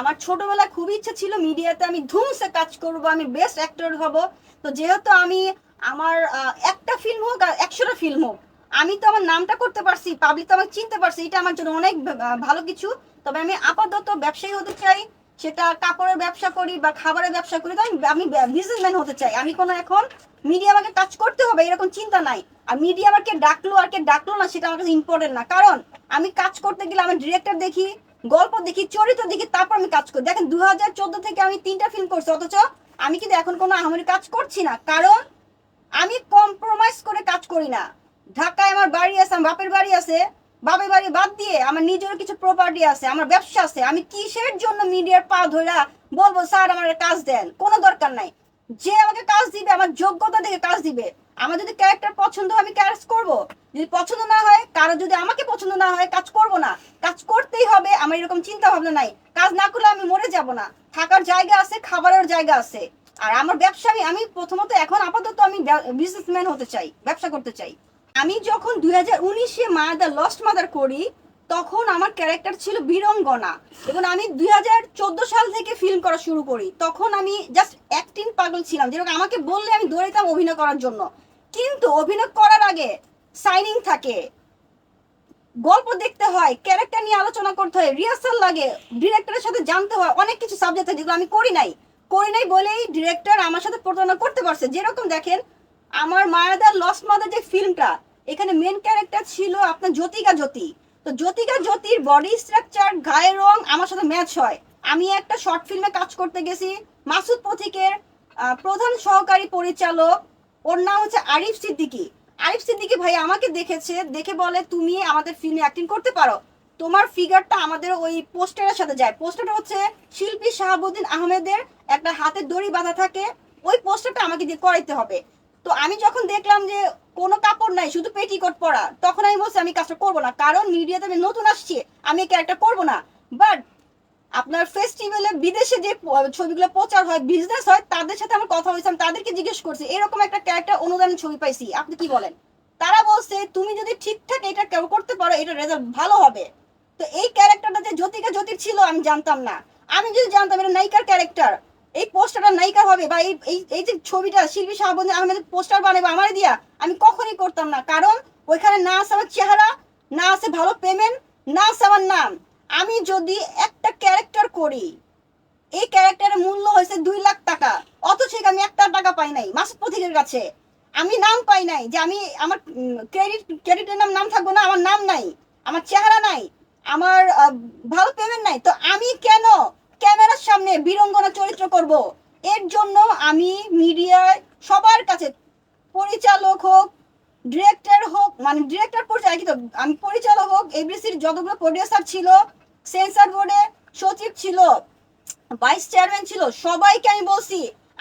আমার ছোটবেলায় খুব ইচ্ছা ছিল মিডিয়াতে আমি ধুমসে কাজ করব, আমি বেস্ট অ্যাক্টর হব। তো যেহেতু আমি আমার একটা ফিল্ম হোক আর একশোটা ফিল্ম হোক, আমি তো আমার নামটা করতে পারছি পাবলিক তো আমাকে চিনতে পারছে, এটা আমার জন্য অনেক ভালো কিছু। তবে আমি আপাতত ব্যবসায়ী হতে চাই, সেটা কাপড়ের ব্যবসা করি বা খাবারের ব্যবসা করি, তো আমি আমি বিজনেসম্যান হতে চাই। আমি কোনো এখন মিডিয়া আমাকে কাজ করতে হবে, এরকম চিন্তা নাই। আর মিডিয়া আমাকে ডাকলো আর কে ডাকলো না, সেটা আমার কাছে ইম্পর্টেন্ট না। কারণ আমি কাজ করতে গেলে আমি ডিরেক্টর দেখি গল্প দেখি, চরিত্র দেখি, তারপর আমি কাজ করি। দেখেন দু হাজার চোদ্দ থেকে আমি তিনটা ফিল্ম করছি, অথচ আমি কিন্তু এখন কোনো আহামরি কাজ করছি না। কারণ আমি কম্প্রোমাইজ করে কাজ করি না। ঢাকায় আমার বাড়ি আছে, আমার বাপের বাড়ি আছে। বাপের বাড়ি বাদ দিয়ে আমার নিজের কিছু প্রপার্টি আছে, আমার ব্যবসা আছে। আমি কিসের জন্য মিডিয়ার পা ধরা বলব, স্যার, আমার কাজ দেন। কোনো দরকার নাই। যে আমাকে কাজ দিবে, আমার যোগ্যতা দেখে কাজ দিবে। আমার যদি ক্যারেক্টার পছন্দ আমি কাজ করব। যদি পছন্দ না হয়, কারও যদি আমাকে পছন্দ না হয়, কাজ করব না। কাজ করতেই হবে, আমার এরকম চিন্তা ভাবনা নাই। কাজ না করলে আমি মরে যাব না। থাকার জায়গা আছে, খাবারের জায়গা আছে। আর আমার ব্যবসা আমি প্রথমত এখন আপাতত আমি বিজনেসম্যান হতে চাই, ব্যবসা করতে চাই। আমি যখন দুই হাজার উনিশে মাদার লস্ট মাদার করি, তখন আমার ক্যারেক্টার ছিল বীরঙ্গনা। এবং আমি দুই হাজার চোদ্দ সাল থেকে ফিল্ম করা শুরু করি। তখন আমি জাস্ট অ্যাক্টিং পাগল ছিলাম। যেরকম আমাকে বললে আমি দৌড়াইতাম অভিনয় করার জন্য। কিন্তু অভিনয় করার আগে সাইনিং থাকে। গল্প দেখতে হয় ক্যারেক্টার নিয়ে আলোচনা করতে হয় রিহার্সাল লাগে ডিরেক্টরের সাথে জানতে হয়, অনেক কিছু সাবজেক্ট আছে যেগুলো আমি করি নাই। করি নাই বলেই ডিরেক্টর আমার সাথে প্রতারণা করতে পারছে। যেরকম দেখেন, আমার মায়াদার লস্ট মাদার যে ফিল্মটা এখানে মেন ক্যারেক্টার ছিল আপনার জ্যোতিকা জ্যোতি। তো জ্যোতিকা জ্যোতির বডি স্ট্রাকচার গায়ের রং আমার সাথে ম্যাচ হয়। আমি একটা শর্ট ফিল্মে কাজ করতে গেছি, মাসুদ পথিকের প্রধান সহকারী পরিচালক, ওর নাম হচ্ছে আরিফ সিদ্দিকী। আরিফ সিদ্দিকী ভাই আমাকে দেখেছে, দেখে বলে, তুমি আমাদের ফিল্মে অ্যাক্টিং করতে পারো। তোমার ফিগারটা আমাদের ওই পোস্টারের সাথে যায়। পোস্টারটা হচ্ছে শিল্পী শাহাবুদ্দিন আহমেদের একটা হাতে দড়ি বাঁধা থাকে। ওই পোস্টারটা আমাকে দিয়ে করাইতে হবে। তো আমি যখন দেখলাম যে কোনো কাপড় নাই, শুধু পেটিকোট পরা, তখন আমি বলছি, আমি কাজটা করব না। কারণ মিডিয়াতে আমি নতুন আসছি, আমি ক্যারেক্টার করব না। বাট আপনার ফেস্টিভ্যালে বিদেশে যে ছবিগুলো প্রচার হয় বিজনেস হয়, তাদের সাথে আমার কথা হয়েছে আমি তাদেরকে জিজ্ঞেস করছি, এরকম একটা ক্যারেক্টার অনুদানের ছবি পাইছি, আপনি কি বলেন? তারা বলছে, তুমি যদি ঠিকঠাক এটা করতে পারো, এটা রেজাল্ট ভালো হবে। তো এই ক্যারেক্টারটা যে জ্যোতিকা জ্যোতির ছিল, আমি জানতাম না। আমি যদি জানতাম, এটা নায়িকার ক্যারেক্টার এই পোস্টারটা নায়িকার হবে বা এই, এই- যে ছবিটা, শিল্পী শাহাবুদ্দিন আহমেদের পোস্টার বানাবে আমার দিয়া, আমি কখনই করতাম না। কারণ, ওইখানে না আছে আমার চেহারা, না আছে ভালো পেমেন্ট না আছে আমার নাম। আমি যদি একটা ক্যারেক্টার করি, এই ক্যারেক্টারের মূল্য হয়েছে দুই লাখ টাকা। অথচ আমি একটা টাকা পাই নাই, মাসুদ পথিকের কাছে। আমি নাম পাই নাই যে আমি আমার ক্রেডিট ক্রেডিটের নাম নাম থাকব না, আমার নাম নাই, আমার চেহারা নাই, আমার ভালো পেমেন্ট নাই। তো আমি কেন ক্যামেরার সামনে বীরঙ্গনা চরিত্র করব? এর জন্য আমি মিডিয়ায় সবার কাছে, পরিচালক হোক ডিরেক্টর হোক মানে ডিরেক্টর পরিচালক আমি পরিচালক হোক এবিসির যতগুলো প্রডিউসার ছিল সেন্সার বোর্ডে সচিব ছিল, ভাইস চেয়ারম্যান ছিল, সবাইকে আমি বলছি,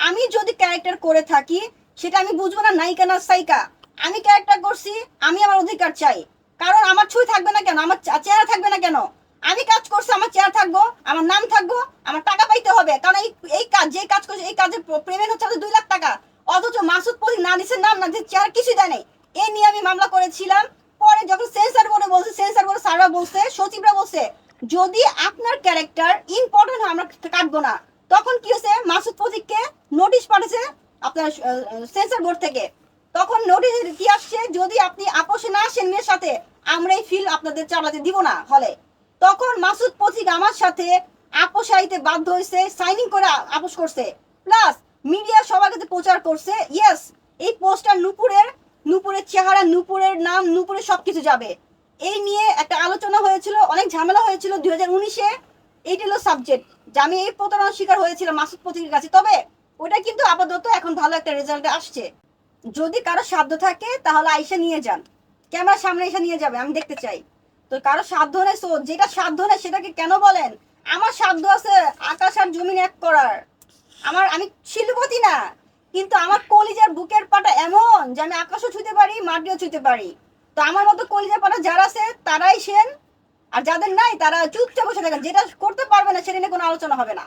আমি যদি ক্যারেক্টার করে থাকি, সেটা আমি বুঝব না, নায়িকা না সাইকা। আমি ক্যারেক্টার করছি, আমি আমার অধিকার চাই। কারণ আমার ছুঁই থাকবে না কেন? আমার চেহারা থাকবে না কেন? আমি কাজ করছি, আমার চেহারা থাকব, আমার নাম থাকব, আমার টাকা পাইতে হবে। কারণ এই এই কাজ যে কাজ করছে, এই কাজের পেমেন্ট হচ্ছে দুই লাখ টাকা। অথচ মাসুদ পথিক না দিচ্ছে নাম, না দিচ্ছে চেহারা, কিছুই দেয় নাই। এ নিয়ে আমি মামলা করেছিলাম। পরে যখন সেন্সার বোর্ডে বলছে, সেন্সার বোর্ডে স্যাররা বলছে, সচিবরা বলছে যদি আপনার ক্যারেক্টার ইম্পর্টেন্ট হয়, আমরা কাটবো না। তখন কি হয়েছে? মাসুদ প্রতীককে নোটিশ পাঠিয়েছে আপনার সেন্সার বোর্ড থেকে। তখন নোটিশ কি আসছে? যদি আপনি আপোষে না আসেন মেয়ের সাথে, আমরা এই ফিল আপনাদের চালাতে দিব না হলে। তখন মাসুদ পথিক আমার সাথে আপোষ আইতে বাধ্য হয়েছে সাইনিং করে আপোষ করছে। প্লাস মিডিয়া সবার কাছে প্রচার করছে ইয়েস এই পোস্টার নুপুরের নুপুরের চেহারা, নুপুরের নাম, নুপুরের সবকিছু যাবে। এই নিয়ে একটা আলোচনা হয়েছিল, অনেক ঝামেলা হয়েছিল দুই হাজার উনিশে। এইটা হলো সাবজেক্ট যে আমি এই প্রতারণার শিকার হয়েছিলাম মাসুদ পথিকের কাছে। তবে ওটা কিন্তু আপাতত এখন ভালো একটা রেজাল্টে আসছে। যদি কারও সাধ্য থাকে, তাহলে আইসা নিয়ে যান। ক্যামেরার সামনে এসে নিয়ে যাবে, আমি দেখতে চাই। তো কারও সাধ্য নেই so যেটা সাধ্য নেই সেটাকে কেন বলেন? আমার সাধ্য আছে আকাশ আর জমিন এক করার। আমার, আমি শিল্পতি না, কিন্তু আমার কলিজার বুকের পাটা এমন যে আমি আকাশও ছুঁতে পারি, মাটিও ছুঁতে পারি। তো আমার মতো কলিজা পাড়া যারা আছে, তারাই সেন। আর যাদের নাই, তারা চুপচাপ বসে থাকেন। যেটা করতে পারবে না, সেটা নিয়ে কোনো আলোচনা হবে না।